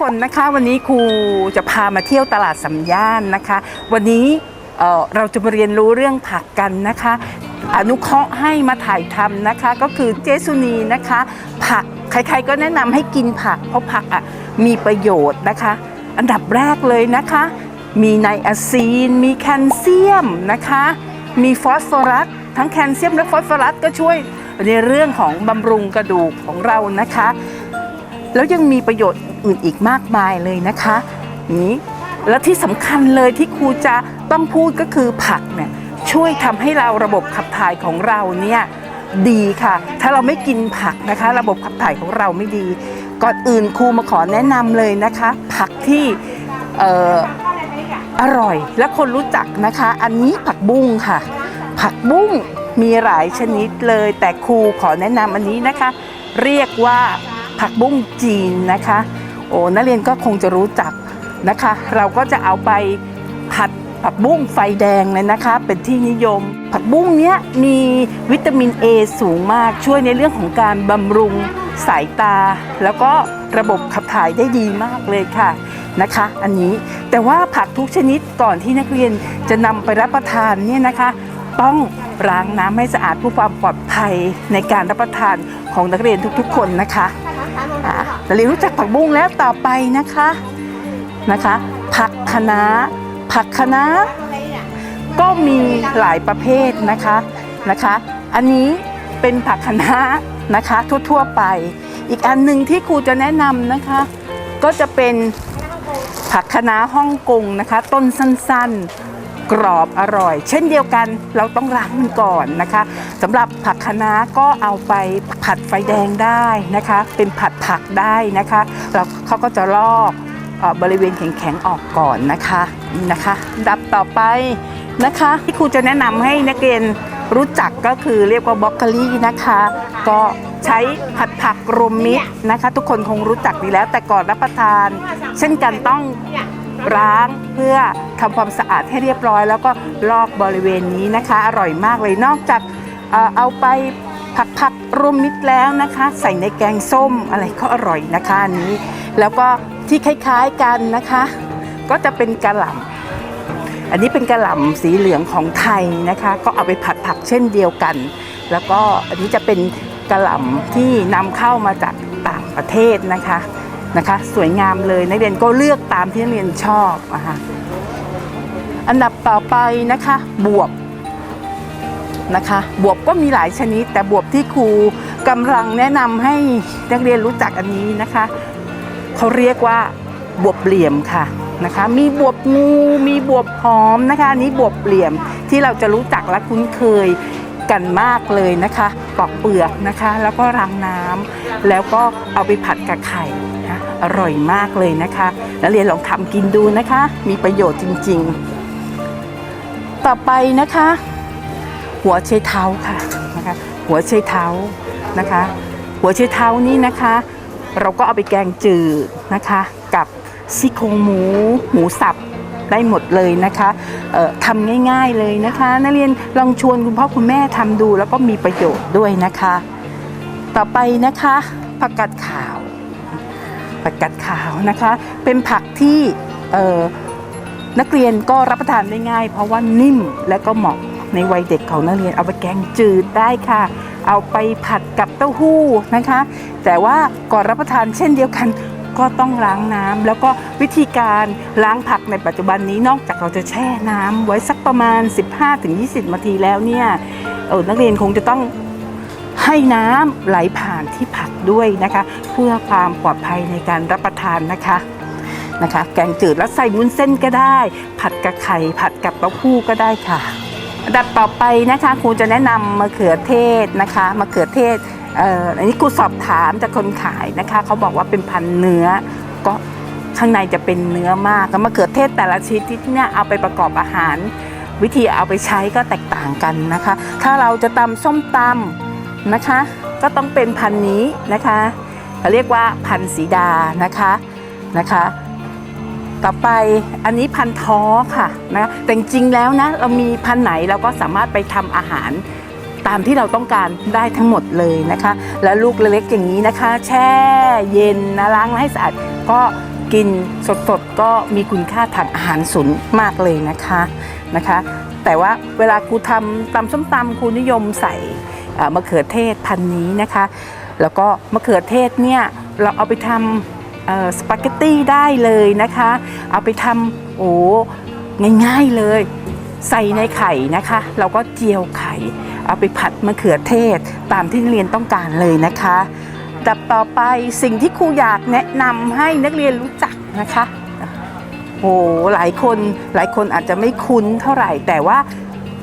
คนนะคะวันนี้ครูจะพามาเที่ยวตลาดสัมย่านนะคะ วันนี้เเราจะมาเรียนรู้เรื่องผักกันนะคะ อนุเคราะห์ให้มาถ่ายทำนะคะ ก็คือเจสุนีนะคะ ผักใครๆก็แนะนำให้กินผัก เพราะผักอะมีประโยชน์นะคะ อันดับแรกเลยนะคะ มีไนอาซีน มีแคลเซียมนะคะ มีฟอสฟอรัสทั้งแคลเซียมและฟอสฟอรัสก็ช่วยในเรื่องของบำรุงกระดูกของเรานะคะ แล้วยังมีประโยชน์อื่นอีกมากมายเลยนะคะนี้และที่สำคัญเลยที่ครูจะต้องพูดก็คือผักเนี่ยช่วยทำให้เราระบบขับถ่ายของเราเนี่ยดีค่ะ ถ้าเราไม่กินผักนะคะ ระบบขับถ่ายของเราไม่ดี ก่อนอื่นครูมาขอแนะนำเลยนะคะ ผักที่เอ่ออร่อยและคนรู้จักนะคะ อันนี้ผักบุ้งค่ะ ผักบุ้งมีหลายชนิดเลย แต่ครูขอแนะนำอันนี้นะคะ เรียกว่า ผักบุ้งจีนนะคะ โอ้นักเรียนก็คงจะรู้จักนะคะ เราก็จะเอาไปผัดผักบุ้งไฟแดงเลยนะคะ เป็นที่นิยม ผักบุ้งเนี้ยมีวิตามิน A สูงมากช่วยในเรื่องของการบำรุงสายตา แล้วก็ระบบขับถ่ายได้ดีมากเลยค่ะนะคะ อันนี้แต่ว่าผักทุกชนิดก่อนที่นักเรียนจะนำไปรับประทานเนี่ยนะคะ ต้องล้างน้ำให้สะอาดเพื่อความปลอดภัยในการรับประทานของนักเรียนทุกๆ คนนะคะ อะเราเรียนรู้จักผักบุ้งแล้วต่อไปนะคะนะคะ ผักคะน้าผักคะน้าก็มีหลายประเภทนะคะนะคะ อันนี้เป็นผักคะน้านะคะทั่วๆไป อีกอันหนึ่งที่ครูจะแนะนำนะคะ ก็จะเป็นผักคะน้าฮ่องกงนะคะ ต้นสั้นๆ กรอบอร่อย เช่นเดียวกันเราต้องล้างมันก่อนนะคะสำหรับผักคะน้าก็เอาไปผัดไฟแดงได้นะคะ เป็นผัดผักได้นะคะแล้วเขาก็จะลอกบริเวณแข็งๆออกก่อนนะคะนะคะ ดับต่อไปนะคะ ที่ครูจะแนะนำให้นักเรียนรู้จักก็คือเรียกว่าบล็อกโคลี่นะคะ ก็ใช้ผัดผักรวมมิตรนะคะ ทุกคนคงรู้จักดีแล้วแต่ก่อนรับประทาน เช่นกันต้อง ล้างเพื่อทำความสะอาดให้เรียบร้อย แล้วก็ลอกบริเวณนี้นะคะ อร่อยมากเลยนอกจากเอาไปผักผักรวมมิตรแล้วนะคะ ใส่ในแกงส้มอะไรก็อร่อยนะคะอันนี้ แล้วก็ที่คล้ายๆกันนะคะ ก็จะเป็นกระหล่ำอันนี้เป็นกระหล่ำสีเหลืองของไทยนะคะ ก็เอาไปผัดผักเช่นเดียวกัน แล้วก็อันนี้จะเป็นกระหล่ำที่นำเข้ามาจากต่างประเทศนะคะ นะคะ สวยงามเลยนักเรียนก็เลือกตามที่นักเรียนชอบนะคะอันดับต่อไปนะคะบวบนะคะ บวบก็มีหลายชนิด แต่บวบที่ครูกำลังแนะนำให้นักเรียนรู้จักอันนี้นะคะเขาเรียกว่าบวบเหลี่ยมค่ะนะคะ มีบวบงูมีบวบหอมนะคะอันนี้บวบเหลี่ยมที่เราจะรู้จักและคุ้นเคย กันมากเลยนะคะปอกเปลือกนะคะ แล้วก็รางน้ำแล้วก็เอาไปผัดกับไข่นะอร่อยมากเลยนะคะนักเรียนลองทำกินดูนะคะ มีประโยชน์จริง ๆ ต่อไปนะคะ หัวไชยเท้าค่ะนะคะหัวไชยเท้านะคะ หัวไชยเท้านี่นะคะ เราก็เอาไปแกงจืดนะคะ กับซี่โครงหมูหมูสับ ได้หมดเลยนะคะทำง่ายๆเลยนะคะ นักเรียนลองชวนคุณพ่อคุณแม่ทำดู แล้วก็มีประโยชน์ด้วยนะคะ ต่อไปนะคะผักกาดขาวผักกาดขาวนะคะ เป็นผักที่นักเรียนก็รับประทานได้ง่าย เพราะว่านิ่มและก็เหมาะในวัยเด็กของนักเรียนเอาไปแกงจืดได้ค่ะ เอาไปผัดกับเต้าหู้นะคะ แต่ว่าก่อนรับประทานเช่นเดียวกัน ก็ต้องล้างน้ำแล้วก็วิธีการล้างผักในปัจจุบันนี้นอกจากเราจะแช่น้ำไว้สักประมาณ 15-20นาทีแล้วเนี่ยเออนักเรียนคงจะต้องให้น้ำไหลผ่านที่ผักด้วยนะคะ เพื่อความปลอดภัยในการรับประทานนะคะนะคะ แกงจืดแล้วใส่วุ้นเส้นก็ได้ ผัดกับไข่ผัดกับเต้าหู้ก็ได้ค่ะดับต่อไปนะคะครูจะแนะนำมะเขือเทศนะคะมะเขือเทศ อันนี้ครูสอบถามจากคนขายนะคะเขาบอกว่าเป็นพันเนื้อ ก็ข้างในจะเป็นเนื้อมากแล้วมะเขือเทศแต่ละชนิดเนี่ยเอาไปประกอบอาหาร วิธีเอาไปใช้ก็แตกต่างกันนะคะ ถ้าเราจะตำส้มตำนะคะ ก็ต้องเป็นพันนี้นะคะเขาเรียกว่าพันสีดานะคะนะคะ ต่อไปอันนี้พันท้อค่ะนะแต่จริงแล้วนะเรามีพันไหนเราก็สามารถไปทำอาหาร ตามที่เราต้องการได้ทั้งหมดเลยนะคะ แล้วลูกเล็กๆอย่างนี้นะคะ แช่เย็นนะล้างให้สะอาดก็กินสดๆก็มีคุณค่าทางอาหารสูงมากเลยนะคะนะคะ แต่ว่าเวลาครูทำตำส้มตำครูนิยมใส่มะเขือเทศพันนี้นะคะ แล้วก็มะเขือเทศเนี่ยเราเอาไปทำสปาเกตตี้ได้เลยนะคะ เอาไปทำโอ้ง่ายๆเลย ใส่ในไข่นะคะ เราก็เจียวไข่ เอาไปผัดมะเขือเทศตามที่นักเรียนต้องการเลยนะคะดับต่อไปสิ่งที่ครูอยากแนะนำให้นักเรียนรู้จักนะคะโอ้หลายคนหลายคนอาจจะไม่คุ้นเท่าไหร่ แต่ว่า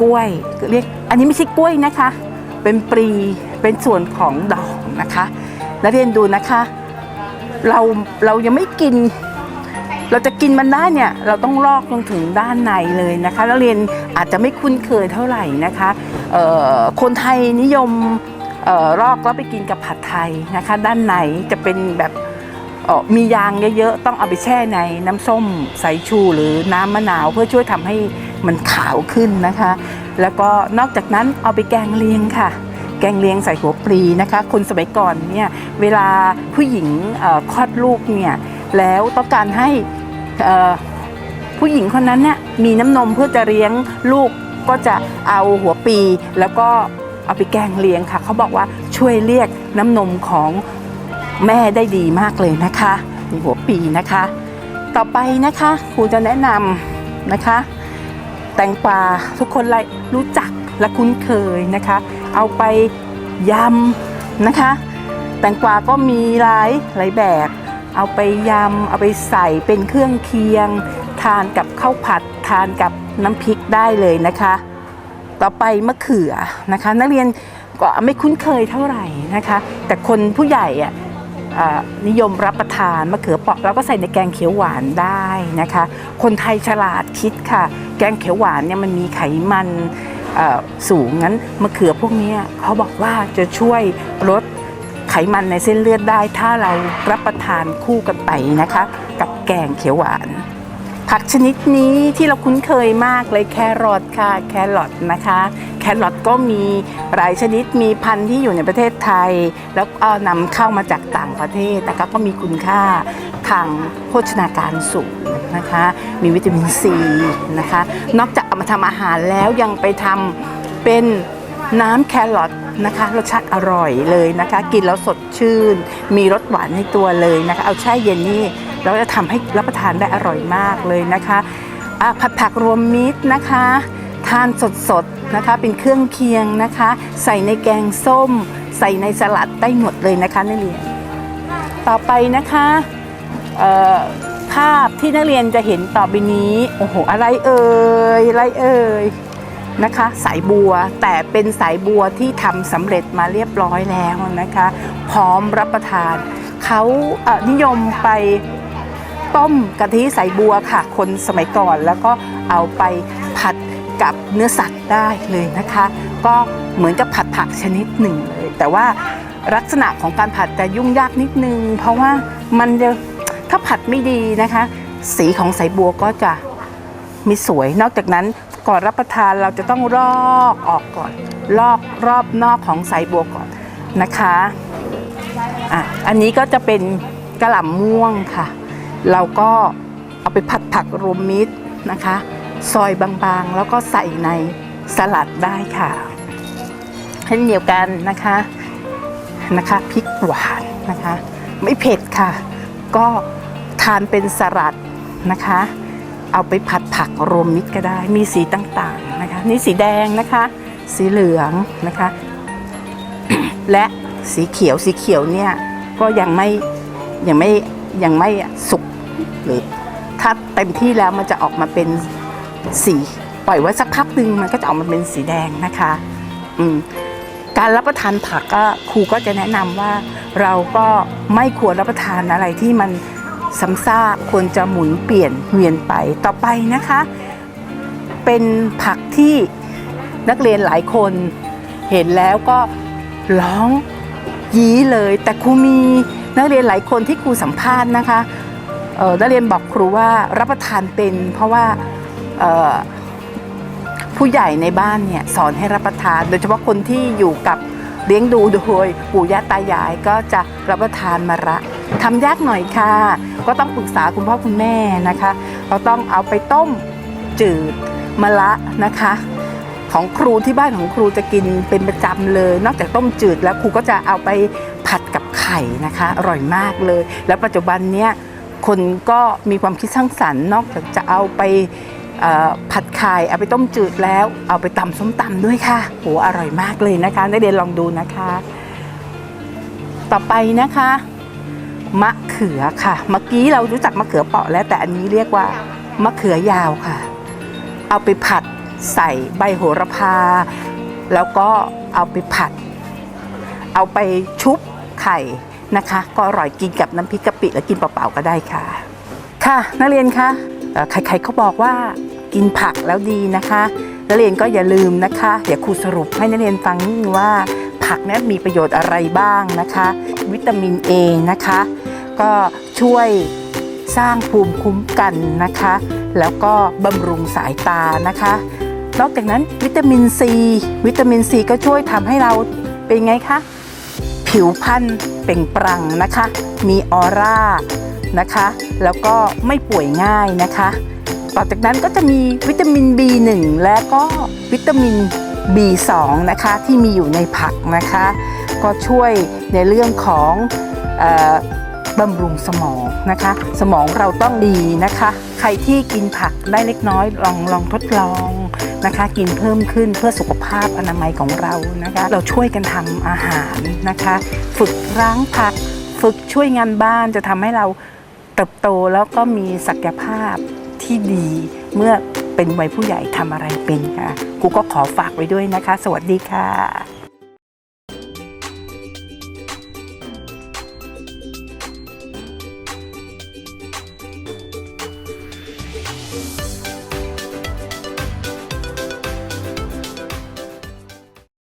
กล้วยเรียกอันนี้ไม่ใช่กล้วยนะคะ เป็นปรีเป็นส่วนของดอกนะคะนักเรียนดูนะคะ เราเรายังไม่กิน เราจะกินมันได้เนี่ยเราต้องลอกจนถึงด้านในเลยนะคะแล้วเรียนอาจจะไม่คุ้นเคยเท่าไหร่นะคะคนไทยนิยมออลอกแล้วไปกินกับผัดไทยนะคะ ด้านในจะเป็นแบบมียางเยอะๆ ต้องเอาไปแช่ในน้ำส้มสายชูหรือน้ำมะนาวเพื่อช่วยทำให้มันขาวขึ้นนะคะ แล้วก็นอกจากนั้นเอาไปแกงเลียงค่ะ แกงเลียงใส่หัวปลีนะคะ คนสมัยก่อนเนี่ยเวลาผู้หญิงคลอดลูกเนี่ยแล้วต้องการให้ ผู้หญิงคนนั้นเนี่ยมีน้ำนมเพื่อจะเลี้ยงลูกก็จะเอาหัวปีแล้วก็เอาไปแกงเลี้ยงค่ะ เขาบอกว่าช่วยเรียกน้ำนมของแม่ได้ดีมากเลยนะคะมีหัวปีนะคะ ต่อไปนะคะครูจะแนะนำนะคะ แตงกวาทุกคนไรู้จักและคุ้นเคยนะคะ เอาไปยำนะคะ แตงกวาก็มีหลายหลายแบบ เอาไปยำเอาไปใส่เป็นเครื่องเคียง ทานกับข้าวผัดทานกับน้ำพริกได้เลยนะคะ ต่อไปมะเขือนะคะ นักเรียนก็ไม่คุ้นเคยเท่าไหร่นะคะ แต่คนผู้ใหญ่อะอ่านิยมรับประทานมะเขือเปาะแล้วก็ใส่ในแกงเขียวหวานได้นะคะ คนไทยฉลาดคิดค่ะ แกงเขียวหวานเนี่ยมันมีไขมันสูงงั้นมะเขือพวกนี้เขาบอกว่าจะช่วยลด ไขมันในเส้นเลือดได้ ถ้าเรารับประทานคู่กันไปนะคะ กับแกงเขียวหวาน ผักชนิดนี้ที่เราคุ้นเคยมากเลยแครอทค่ะแครอทนะคะ แครอทก็มีหลายชนิดมีพันธุ์ที่อยู่ในประเทศไทย แล้วก็นำเข้ามาจากต่างประเทศนะคะก็มีคุณค่าทางโภชนาการสูงนะคะ มีวิตามินซีนะคะ นอกจากเอามาทำอาหารแล้วยังไปทำเป็นน้ำแครอท นะคะรสชาติอร่อยเลยนะคะ กินแล้วสดชื่น มีรสหวานในตัวเลยนะคะ เอาแช่เย็นนี่เราจะทำให้รับประทานได้อร่อยมากเลยนะคะะผัดผักรวมมิตรนะคะ ทานสดๆนะคะเป็นเครื่องเคียงนะคะ ใส่ในแกงส้ม ใส่ในสลัดได้หมดเลยนะคะนักเรียน ต่อไปนะคะภาพที่นักเรียนจะเห็นต่อไปนี้โอ้โหอะไรเอ่ยอะไรเอ่ย นะคะ สายบัวแต่เป็นสายบัวที่ทำสำเร็จมาเรียบร้อยแล้วนะคะ พร้อมรับประทาน เขาอ่อนิยมไปต้มกะทิสายบัวค่ะ คนสมัยก่อนแล้วก็เอาไปผัดกับเนื้อสัตว์ได้เลยนะคะ ก็เหมือนกับผัดผักชนิดหนึ่งเลย แต่ว่าลักษณะของการผัดจะยุ่งยากนิดนึง เพราะว่ามันจะถ้าผัดไม่ดีนะคะ สีของสายบัวก็จะไม่สวย นอกจากนั้น ก่อนรับประทานเราจะต้องลอกออกก่อน ลอกรอบนอกของสายบัวก่อนนะคะอะอันนี้ก็จะเป็นกระหล่ำม่วงค่ะ เราก็เอาไปผัดผักรวมมิตรนะคะ ซอยบางๆ แล้วก็ใส่ในสลัดได้ค่ะเช่นเดียวกันนะคะนะคะพริกหวานนะคะ ไม่เผ็ดค่ะ ก็ทานเป็นสลัดนะคะ เอาไปผัดผักรวมมิตรก็ได้ มีสีต่างๆนะคะ นี่สีแดงนะคะ สีเหลืองนะคะ และสีเขียวสีเขียวเนี่ยก็ยังไม่ยังไม่ยังไม่สุกหรือถ้าเต็มที่แล้วมันจะออกมาเป็นสีปล่อยไว้สักพักหนึ่งมันก็จะออกมาเป็นสีแดงนะคะอืมการรับประทานผักก็ครูก็จะแนะนำว่าเราก็ไม่ควรรับประทานอะไรที่มัน ซ้ำซากควรจะหมุนเปลี่ยนเวียนไปต่อไปนะคะ เป็นผักที่นักเรียนหลายคนเห็นแล้วก็ร้องยี้เลย แต่ครูมีนักเรียนหลายคนที่ครูสัมภาษณ์นะคะออนักเรียนบอกครูว่ารับประทานเป็นเพราะว่าออผู้ใหญ่ในบ้านเนี่ยสอนให้รับประทาน โดยเฉพาะคนที่อยู่กับเลี้ยงดูโดยปู่ย่าตายายก็จะรับประทานมะระ ทำยากหน่อยค่ะ ก็ต้องปรึกษาคุณพ่อคุณแม่นะคะ เราต้องเอาไปต้มจืดมะระนะคะ ของครูที่บ้านของครูจะกินเป็นประจำเลย นอกจากต้มจืดแล้วครูก็จะเอาไปผัดกับไข่นะคะ อร่อยมากเลย แล้วปัจจุบันเนี้ยคนก็มีความคิดสร้างสรรค์นอกจากจะเอาไปผัดไข่เอาไปต้มจืดแล้ว เอาไปตำส้มตำด้วยค่ะโหอร่อยมากเลยนะคะนักเรียนลองดูนะคะ ต่อไปนะคะ มะเขือค่ะ เมื่อกี้เรารู้จักมะเขือเปราะแล้วแต่อันนี้เรียกว่ามะเขือยาวค่ะ เอาไปผัดใส่ใบโหระพา แล้วก็เอาไปผัด เอาไปชุบไข่นะคะ ก็อร่อยกินกับน้ำพริกกะปิแล้วกินเปล่าๆก็ได้ค่ะ ค่ะ นักเรียนคะใครๆเขาบอกว่ากินผักแล้วดีนะคะ นักเรียนก็อย่าลืมนะคะ เดี๋ยวครูสรุปให้นักเรียนฟังนิดนึงว่า ผักนี้มีประโยชน์อะไรบ้างนะคะ วิตามิน A นะคะ ก็ช่วยสร้างภูมิคุ้มกันนะคะ แล้วก็บำรุงสายตานะคะ นอกจากนั้นวิตามินซีวิตามินซีก็ช่วยทำให้เราเป็นไงคะ ผิวพรรณเปล่งปลั่งนะคะ มีออร่านะคะ แล้วก็ไม่ป่วยง่ายนะคะ ต่อจากนั้นก็จะมีวิตามิน B1 และก็วิตามิน B2 นะคะที่มีอยู่ในผักนะคะ ก็ช่วยในเรื่องของออบำรุงสมองนะคะ สมองเราต้องดีนะคะ ใครที่กินผักได้เล็กน้อยลองลองทดลองนะคะ กินเพิ่มขึ้นเพื่อสุขภาพอนามัยของเรานะคะ เราช่วยกันทำอาหารนะคะ ฝึกล้างผัก ฝึกช่วยงานบ้านจะทำให้เราเติบโตแล้วก็มีศักยภาพที่ดีเมื่อ เป็นวัยผู้ใหญ่ทำอะไรเป็นค่ะครูก็ขอฝากไว้ด้วยนะคะ สวัสดีค่ะ